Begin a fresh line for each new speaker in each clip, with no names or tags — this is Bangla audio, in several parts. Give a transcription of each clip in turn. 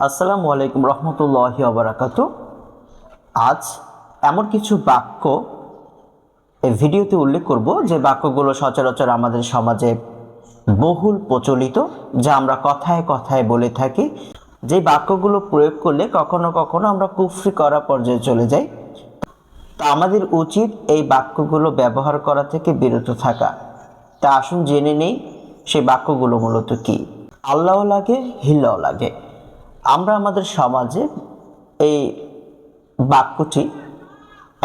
আসসালামু আলাইকুম রহমতুল্লাহি আবরাকাতু আজ এমন কিছু বাক্য এই ভিডিওতে উল্লেখ করব যে বাক্যগুলো সচরাচর আমাদের সমাজে বহুল প্রচলিত, যা আমরা কথায় কথায় বলে থাকি। যে বাক্যগুলো প্রয়োগ করলে কখনো কখনো আমরা কুফরি করা পর্যায়ে চলে যাই। তা আমাদের উচিত এই বাক্যগুলো ব্যবহার করা থেকে বিরত থাকা। তা আসুন জেনে নেই সেই বাক্যগুলো মূলত কি? আল্লাহ লাগে, হিল্লাও লাগে। আমরা আমাদের সমাজে এই বাক্যটি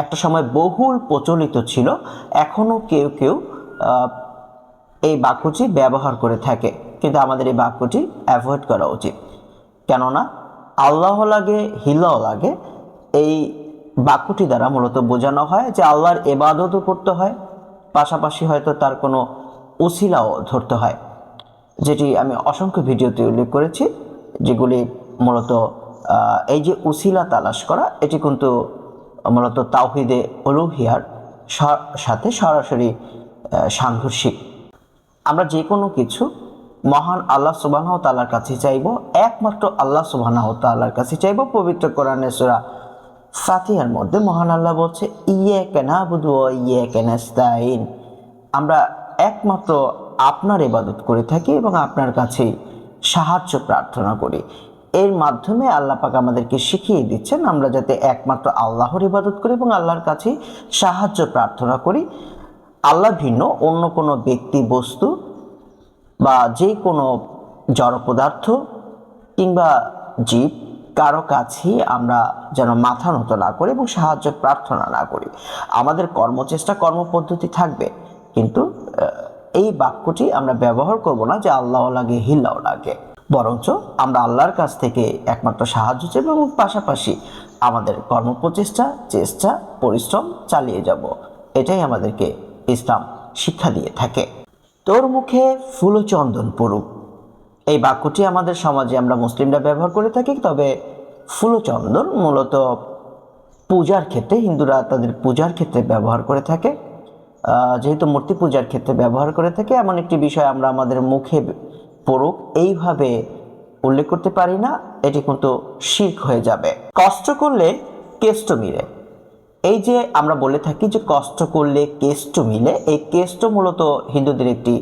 একটা সময় বহুল প্রচলিত ছিল, এখনও কেউ কেউ এই বাক্যটি ব্যবহার করে থাকে। কিন্তু আমাদের এই বাক্যটি অ্যাভয়েড করা উচিত। কেননা আল্লাহ লাগে, হিলাও লাগে, এই বাক্যটি দ্বারা মূলত বোঝানো হয় যে আল্লাহর এবাদতও করতে হয়, পাশাপাশি হয়তো তার কোনো উসিলাও ধরতে হয়। যেটি আমি অসংখ্য ভিডিওতে উল্লেখ করেছি, যেগুলি মূলত এই যে উসিলা তালাশ করা, এটি কিন্তু মূলত তাওহিদে অলুহিয়ার সাথে সরাসরি সাংঘর্ষিক। আমরা যে কোনো কিছু মহান আল্লাহ সুবাহ তাল্লার কাছে চাইব, একমাত্র আল্লাহ সুবাহ তাল্লার কাছে চাইব, পবিত্র কোরআনে সুরা ফাতিহার মধ্যে মহান আল্লাহ বলছে ইয়ে কেনা বুধু ইয়ে কেনাস্তাইন আমরা একমাত্র আপনার ইবাদত করে থাকি এবং আপনার কাছে সাহায্য প্রার্থনা করি। এর মাধ্যমে আল্লাহ পাক আমাদেরকে শিখিয়ে দিচ্ছেন, আমরা যাতে একমাত্র আল্লাহর ইবাদত করি এবং আল্লাহর কাছে সাহায্য প্রার্থনা করি। আল্লাহ ভিন্ন, অন্য কোনো ব্যক্তি বস্তু বা যে কোনো জড় পদার্থ কিংবা জীব কারও কাছেই আমরা যেন মাথা নত না করি এবং সাহায্য প্রার্থনা না করি। আমাদের কর্মচেষ্টা, কর্মপদ্ধতি থাকবে, কিন্তু এই বাক্যটি আমরা ব্যবহার করব না যে আল্লাহ লাগে হিল্লাও লাগে। বরঞ্চ আমরা আল্লাহর কাছ থেকে একমাত্র সাহায্য চাইব এবং পাশাপাশি আমাদের কর্মপ্রচেষ্টা, চেষ্টা, পরিশ্রম চালিয়ে যাব। এটাই আমাদেরকে ইসলাম শিক্ষা দিয়ে থাকে। তোর মুখে ফুলচন্দন পড়ুক। এই বাক্যটি আমাদের সমাজে আমরা মুসলিমরা ব্যবহার করে থাকি, তবে ফুলচন্দন মূলত পূজার ক্ষেত্রে, হিন্দুরা তাদের পূজার ক্ষেত্রে ব্যবহার করে থাকে। যেহেতু মূর্তি পূজার ক্ষেত্রে ব্যবহার করে থাকে, এমন একটি বিষয় আমরা আমাদের মুখে পড়ুক এইভাবে উল্লেখ করতে পারি না, এটি কিন্তু শির্ক হয়ে যাবে। কষ্ট করলে কেষ্ট মিলে। এই যে আমরা বলে থাকি যে কষ্ট করলে কেষ্ট মিলে, এই কেষ্ট মূলত হিন্দুদের একটি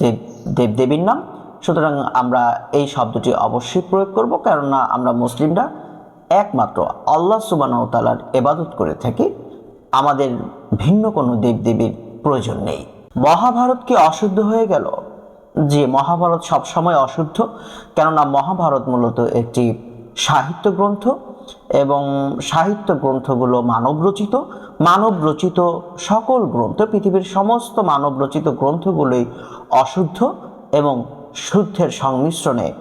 দেব, দেবদেবীর নাম। সুতরাং আমরা এই শব্দটি অবশ্যই প্রয়োগ করব, কেননা আমরা মুসলিমরা একমাত্র আল্লাহ সুবানাহ তালার এবাদত করে থাকি। আমাদের ভিন্ন কোনো দেবদেবীর প্রয়োজন নেই। মহাভারত কি অশুদ্ধ হয়ে গেল। যে মহাভারত সবসময় অশুদ্ধ, কেননা মহাভারত মূলত একটি সাহিত্য গ্রন্থ এবং সাহিত্য গ্রন্থগুলো মানব রচিত। মানব রচিত সকল গ্রন্থ, পৃথিবীর সমস্ত মানব রচিত গ্রন্থগুলোই অশুদ্ধ এবং শুদ্ধের সংমিশ্রণে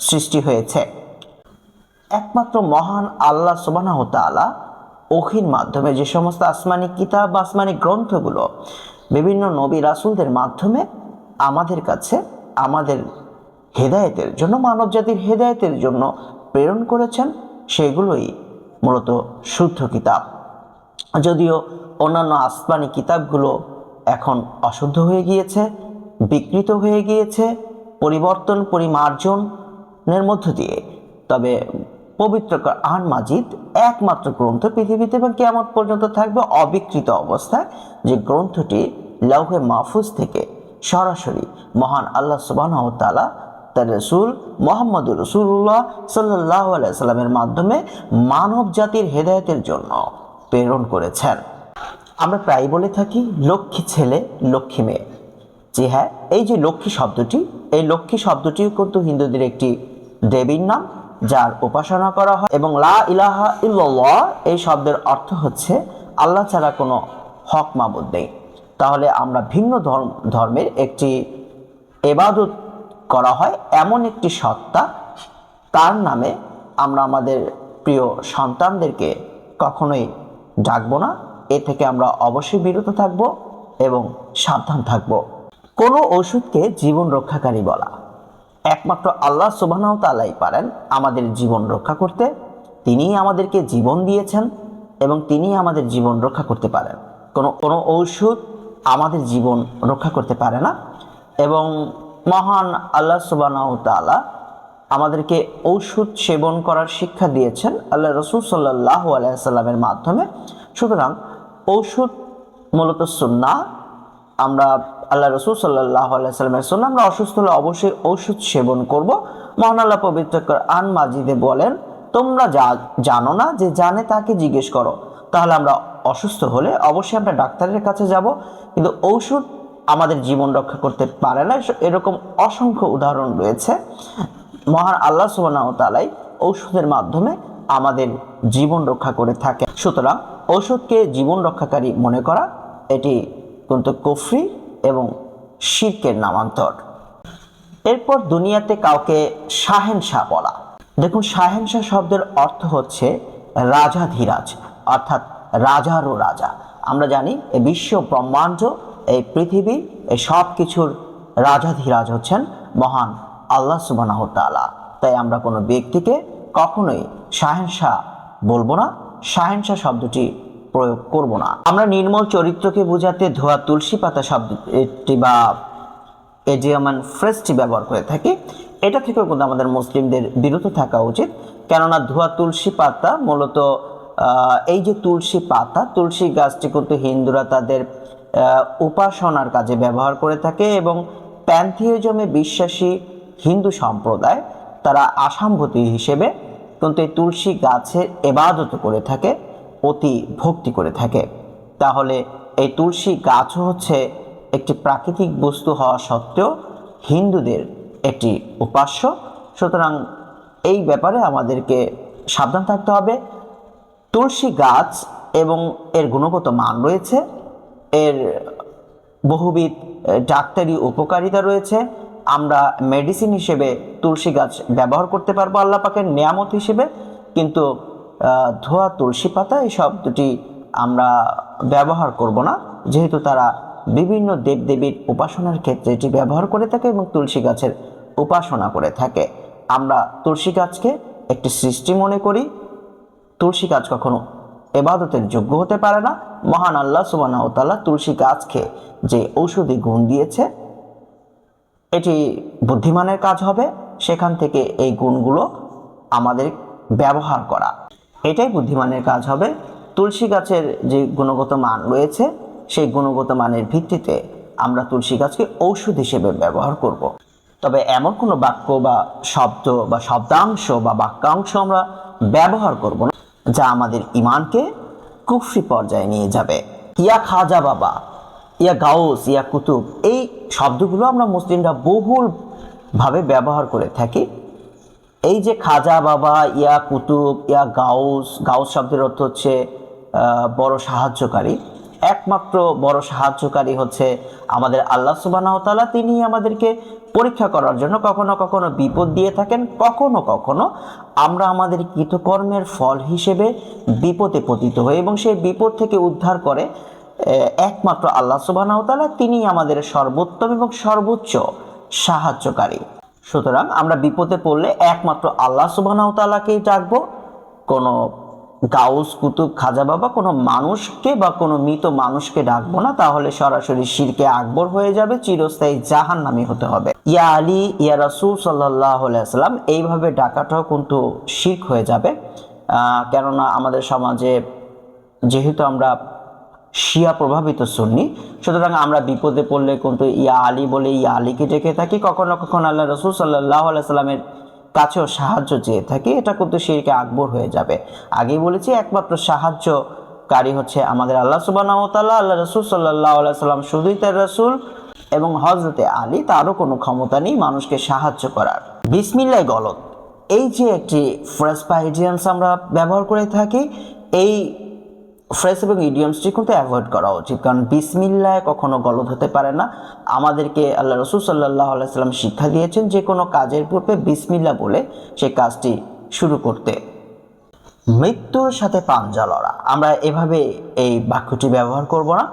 সৃষ্টি হয়েছে। একমাত্র মহান আল্লাহ সুবানাহ তাআলা ওহির মাধ্যমে যে সমস্ত আসমানি কিতাব আসমানি গ্রন্থগুলো বিভিন্ন নবী রাসুলদের মাধ্যমে আমাদের কাছে আমাদের হেদায়েতের জন্য মানব জাতির হেদায়েতের জন্য প্রেরণ করেছেন, সেগুলোই মূলত শুদ্ধ কিতাব। যদিও অন্যান্য আসমানি কিতাবগুলো এখন অশুদ্ধ হয়ে গিয়েছে, বিকৃত হয়ে গিয়েছে, পরিবর্তন, পরিমার্জনের মধ্য দিয়ে। তবে পবিত্র আন মাজিদ একমাত্র গ্রন্থ পৃথিবীতে এবং কেমন পর্যন্ত থাকবে, অবিকৃত অবস্থায়। যে গ্রন্থটি লৌহে মাহফুজ থেকে সরাসরি মহান আল্লাহ সুবাহ তালা তার রসুল মোহাম্মদ রসুল্লাহ সাল্লাহ সাল্লামের মাধ্যমে মানব জাতির হেদায়তের জন্য প্রেরণ করেছেন। আমরা প্রায় বলে থাকি, লক্ষ্মী ছেলে, লক্ষ্মী মেয়ে। জি হ্যাঁ এই যে লক্ষ্মী শব্দটি, এই লক্ষ্মী শব্দটিও কিন্তু হিন্দুদের একটি দেবীর নাম, যার উপাসনা করা হয়। এবং লা ইলাহা ইল্লাল্লাহ, এই শব্দের অর্থ হচ্ছে, আল্লাহ ছাড়া কোনো হক মাবুদ নেই। তাহলে আমরা ভিন্ন ধর্ম, ধর্মের একটি এবাদত করা হয়, এমন একটি সত্তা। তার নামে আমরা আমাদের প্রিয় সন্তানদেরকে কখনোই ডাকবো না। এ থেকে আমরা অবশ্যই বিরত থাকব এবং সাবধান থাকব। কোনো ওষুধকে জীবন রক্ষাকারী বলা। একমাত্র আল্লাহ সুবাহ তালাই পারেন আমাদের জীবন রক্ষা করতে। তিনিই আমাদেরকে জীবন দিয়েছেন এবং তিনিই আমাদের জীবন রক্ষা করতে পারেন। কোনো কোনো ঔষধ আমাদের জীবন রক্ষা করতে পারে না এবং মহান আল্লাহ সুবাহ তালা আমাদেরকে ঔষধ সেবন করার শিক্ষা দিয়েছেন আল্লাহ রসুল সাল্লাহ আলাইসাল্লামের মাধ্যমে। সুতরাং ঔষধ মূলত সুন্না আমরা আল্লাহ রসুল সাল্লাহ আলাইসাল্লামের সুন্না আমরা অসুস্থ হলে অবশ্যই ঔষধ সেবন করব। মহান আল্লাহ পবিত্র আন মাজিদে বলেন, তোমরা যা জানো না যে জানে তাকে জিজ্ঞেস করো, তাহলে আমরা অসুস্থ হলে অবশ্যই আমরা ডাক্তারের কাছে যাব, কিন্তু ঔষধ আমাদের জীবন রক্ষা করতে পারে না। এরকম অসংখ্য উদাহরণ রয়েছে। মহান আল্লাহ সুবাহ তালাই ঔষধের মাধ্যমে আমাদের জীবন রক্ষা করে থাকে। সুতরাং ঔষধকে জীবন রক্ষাকারী মনে করা, এটি কিন্তু কুফরি এবং শির্কের নামান্তর। এরপর দুনিয়াতে কাউকে শাহেনশাহ বলা। দেখুন, শাহেনশাহ শব্দের অর্থ হচ্ছে রাজাধিরাজ, অর্থাৎ রাজারও রাজা। আমরা জানি এই বিশ্ব ব্রহ্মাণ্ড, এই পৃথিবী এই সব কিছুর রাজাধিরাজ হচ্ছেন মহান আল্লাহ সুবানাহ তালা তাই আমরা কোনো ব্যক্তিকে কখনোই শাহেনশাহ বলব না, শাহেনশাহ শব্দটি প্রয়োগ করব না। আমরা নির্মল চরিত্রকে বোঝাতে ধোয়া তুলসী পাতা শব্দটি বা এজিয়ামান ফ্রেশটি ব্যবহার করে থাকি। এটা থেকেও কিন্তু আমাদের মুসলিমদের বিরত থাকা উচিত। কেননা ধোয়া তুলসী পাতা মূলত এই যে তুলসী পাতা, তুলসী গাছটি কিন্তু হিন্দুরা তাদের উপাসনার কাজে ব্যবহার করে থাকে এবং প্যান্থিওজমে বিশ্বাসী হিন্দু সম্প্রদায় তারা আসামভূতি হিসেবে কিন্তু এই তুলসী গাছের এবাদত করে থাকে, অতি ভক্তি করে থাকে। তাহলে এই তুলসী গাছও হচ্ছে একটি প্রাকৃতিক বস্তু হওয়া সত্ত্বেও হিন্দুদের একটি উপাস্য। সুতরাং এই ব্যাপারে আমাদেরকে সাবধান থাকতে হবে। তুলসী গাছ এবং এর গুণগত মান রয়েছে। এর বহুবিধ ডাক্তারি উপকারিতা রয়েছে। আমরা মেডিসিন হিসেবে তুলসী গাছ ব্যবহার করতে পারব আল্লাহ পাকের নিয়ামত হিসেবে। কিন্তু ধোয়া তুলসী পাতা এই শব্দটি আমরা ব্যবহার করব না। যেহেতু তারা বিভিন্ন দেবদেবীর উপাসনার ক্ষেত্রে এটি ব্যবহার করে থাকে এবং তুলসী গাছের উপাসনা করে থাকে। আমরা তুলসী গাছকে একটি সৃষ্টি মনে করি। তুলসী গাছ কখনো এবাদতের যোগ্য হতে পারে না। মহান আল্লাহ সুবানাহতাল্লাহ তুলসী গাছকে যে ঔষধি গুণ দিয়েছে, এটি বুদ্ধিমানের কাজ হবে। সেখান থেকে এই গুণগুলো আমাদের ব্যবহার করা, এটাই বুদ্ধিমানের কাজ হবে। তুলসী গাছের যে গুণগত মান রয়েছে, সেই গুণগত মানের ভিত্তিতে আমরা তুলসী গাছকে ঔষধ হিসেবে ব্যবহার করব। তবে এমন কোনো বাক্য বা শব্দ বা শব্দাংশ বা বাক্যাংশ আমরা ব্যবহার করব না। যা আমাদের ইমানকে কুফরি পর্যায়ে নিয়ে যাবে। ইয়া খাজা বাবা, ইয়া গাউস, ইয়া কুতুব, এই শব্দগুলো আমরা মুসলিমরা বহুলভাবে ব্যবহার করে থাকি। এই যে খাজা বাবা, ইয়া কুতুব, ইয়া গাউস গাউস শব্দের অর্থ হচ্ছে বড় সাহায্যকারী। একমাত্র বড় সাহায্যকারী হচ্ছে আমাদের আল্লাহ সুবাহতালা তিনি আমাদেরকে পরীক্ষা করার জন্য কখনো কখনো বিপদ দিয়ে থাকেন, কখনো কখনো আমরা আমাদের কৃতকর্মের ফল হিসেবে বিপদে পতিত হই এবং সেই বিপদ থেকে উদ্ধার করে একমাত্র আল্লাহ সুবাহতালা তিনি আমাদের সর্বোত্তম এবং সর্বোচ্চ সাহায্যকারী। সুতরাং আমরা বিপদে পড়লে একমাত্র আল্লাহ সুবাহতালাকেই ডাকবো। কোনো গাউস, কুতুব, খাজা বাবা কোনো মানুষকে বা কোনো মৃত মানুষকে ডাকবো না, তাহলে সরাসরি শিরকে আকবর হয়ে যাবে, চিরস্থায়ী জাহান নামি হতে হবে। ইয়া আলী, ইয়া রাসুল সাল্লাহ সাল্লাম এইভাবে ডাকাটাও কিন্তু শির্ক হয়ে যাবে। কেননা আমাদের সমাজে যেহেতু আমরা শিয়া প্রভাবিত সুন্নি, সুতরাং আমরা বিপদে পড়লে কিন্তু ইয়া আলী বলে ইয়া আলীকে ডেকে থাকি। কখনো কখনো আল্লাহ রসুল সাল্লাহ সাল্লামের কাছেও সাহায্য চেয়ে থাকি, এটা কিন্তু শিরকে আকবর হয়ে যাবে। আগেই বলেছি, একমাত্র সাহায্য সাহায্যকারী হচ্ছে আমাদের আল্লাহ সুবাহতাল্লাহ আল্লাহ রসুল সাল্লাহ সাল্লাম শুধুই তার রসুল এবং হজরতে আলী, তারও কোনো ক্ষমতা নেই মানুষকে সাহায্য করার। বিসমিল্লাই গলত। এই যে একটি ফ্রেস বা আমরা ব্যবহার করে থাকি, এই ফ্রেশ এবং ইডিয়ামসটি কিন্তু অ্যাভয়েড করা উচিত। কারণ বিসমিল্লায় কখনো গলত হতে পারে না। আমাদেরকে আল্লাহ রসুল সাল্লাহ আলাইসাল্লাম শিক্ষা দিয়েছেন যে, কোনো কাজের পূর্বে বিসমিল্লা বলে সে কাজটি শুরু করতে। মৃত্যুর সাথে পাঞ্জা লড়া। আমরা এভাবে এই বাক্যটি ব্যবহার করব না।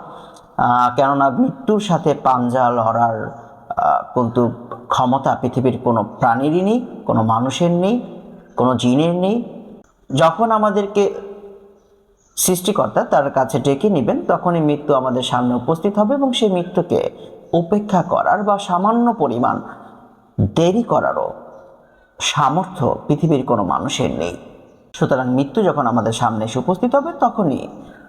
কেননা মৃত্যুর সাথে পাঞ্জা লড়ার কিন্তু ক্ষমতা পৃথিবীর কোনো প্রাণীরই নেই, কোনো মানুষের নেই, কোনো জিনের নেই। যখন আমাদেরকে সৃষ্টিকর্তা তার কাছে ডেকে নেবেন, তখনই মৃত্যু আমাদের সামনে উপস্থিত হবে এবং সেই মৃত্যুকে উপেক্ষা করার বা সামান্য পরিমাণ দেরি করারও সামর্থ্য পৃথিবীর কোনো মানুষের নেই। সুতরাং মৃত্যু যখন আমাদের সামনে এসে উপস্থিত হবে, তখনই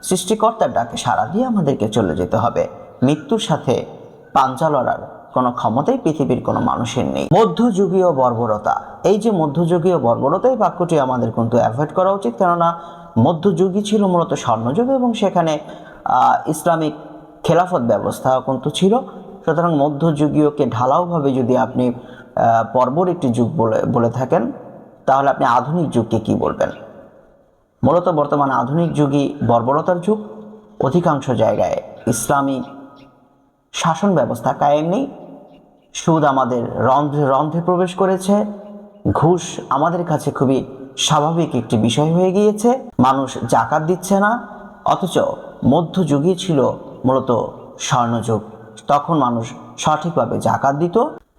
সৃষ্টিকর্তার ডাকে সাড়া দিয়ে আমাদেরকে চলে যেতে হবে। মৃত্যুর সাথে পাঞ্জা লড়ার কোনো ক্ষমতাই পৃথিবীর কোনো মানুষের নেই। মধ্যযুগীয় বর্বরতা। এই যে মধ্যযুগীয় বর্বরতা, এই বাক্যটি আমাদের কিন্তু অ্যাভয়েড করা উচিত, কেননা মধ্যযুগই ছিল, মূলত স্বর্ণযুগ এবং সেখানে ইসলামিক খেলাফত ব্যবস্থা কিন্তু ছিল। সুতরাং মধ্যযুগীয়কে ঢালাওভাবে যদি আপনি পর্বর একটি যুগ বলে বলে থাকেন, তাহলে আপনি আধুনিক যুগকে কি বলবেন? মূলত বর্তমান আধুনিক যুগই বর্বরতার যুগ। অধিকাংশ জায়গায় ইসলামী শাসন ব্যবস্থা কায়েম নেই। সুদ আমাদের রন্ধ্রে রন্ধ্রে প্রবেশ করেছে। ঘুষ আমাদের কাছে খুবই স্বাভাবিক একটি বিষয় হয়ে গিয়েছে। মানুষ জাকাত দিচ্ছে না, অথচ মধ্যযুগই ছিল মূলত স্বর্ণযুগ। তখন মানুষ সঠিকভাবে জাকাত দিত,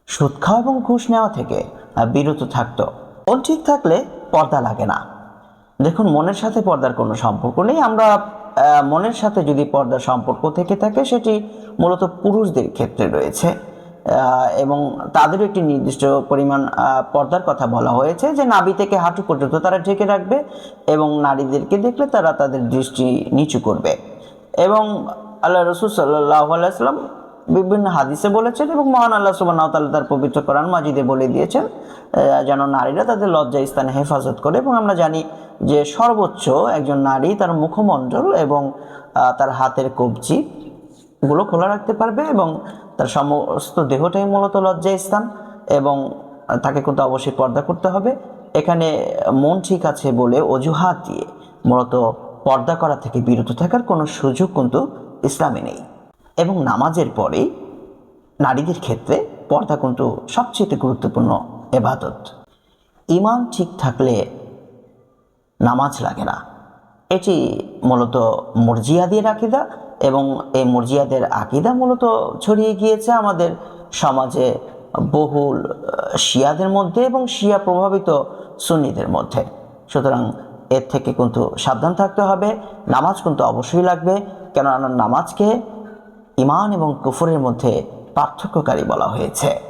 সুদ খাওয়া এবং ঘুষ নেওয়া থেকে বিরত থাকত। মন ঠিক থাকলে পর্দা লাগে না। দেখুন, মনের সাথে পর্দার কোনো সম্পর্ক নেই। আমরা মনের সাথে যদি পর্দার সম্পর্ক থেকে থাকে, সেটি মূলত পুরুষদের ক্ষেত্রে রয়েছে। এবং তাদেরও একটি নির্দিষ্ট পরিমাণ পর্দার কথা বলা হয়েছে যে নাভি থেকে হাঁটু পর্যন্ত তারা ঢেকে রাখবে এবং নারীদেরকে দেখলে তারা তাদের দৃষ্টি নিচু করবে। এবং আল্লাহ রসুল সাল্লাহ আলাইসাল্লাম বিভিন্ন হাদিসে বলেছেন এবং মহান আল্লাহ সুবাহ তাআলা তার পবিত্র কোরআন মাজিদে বলে দিয়েছেন যেন নারীরা তাদের লজ্জা স্থানে হেফাজত করে এবং আমরা জানি যে সর্বোচ্চ একজন নারী তার মুখমণ্ডল এবং তার হাতের কবজি গুলো খোলা রাখতে পারবে এবং তার সমস্ত দেহটাই মূলত লজ্জা স্থান এবং তাকে কিন্তু অবশ্যই পর্দা করতে হবে। এখানে মন ঠিক আছে বলে অজুহাত দিয়ে মূলত পর্দা করা থেকে বিরত থাকার কোনো সুযোগ কিন্তু ইসলামে নেই। এবং নামাজের পরে নারীদের ক্ষেত্রে পর্দা কিন্তু সবচেয়ে গুরুত্বপূর্ণ এবাদত। ইমান ঠিক থাকলে নামাজ লাগে না। এটি মূলত মর্জিয়াদের আকিদা এবং এই মর্জিয়াদের আকিদা মূলত ছড়িয়ে গিয়েছে আমাদের সমাজে বহুল শিয়াদের মধ্যে এবং শিয়া প্রভাবিত সুন্নিদের মধ্যে। সুতরাং এর থেকে কিন্তু সাবধান থাকতে হবে, নামাজ কিন্তু অবশ্যই লাগবে, কেননা নামাজকে ইমান এবং কুফরের মধ্যে পার্থক্যকারী বলা হয়েছে।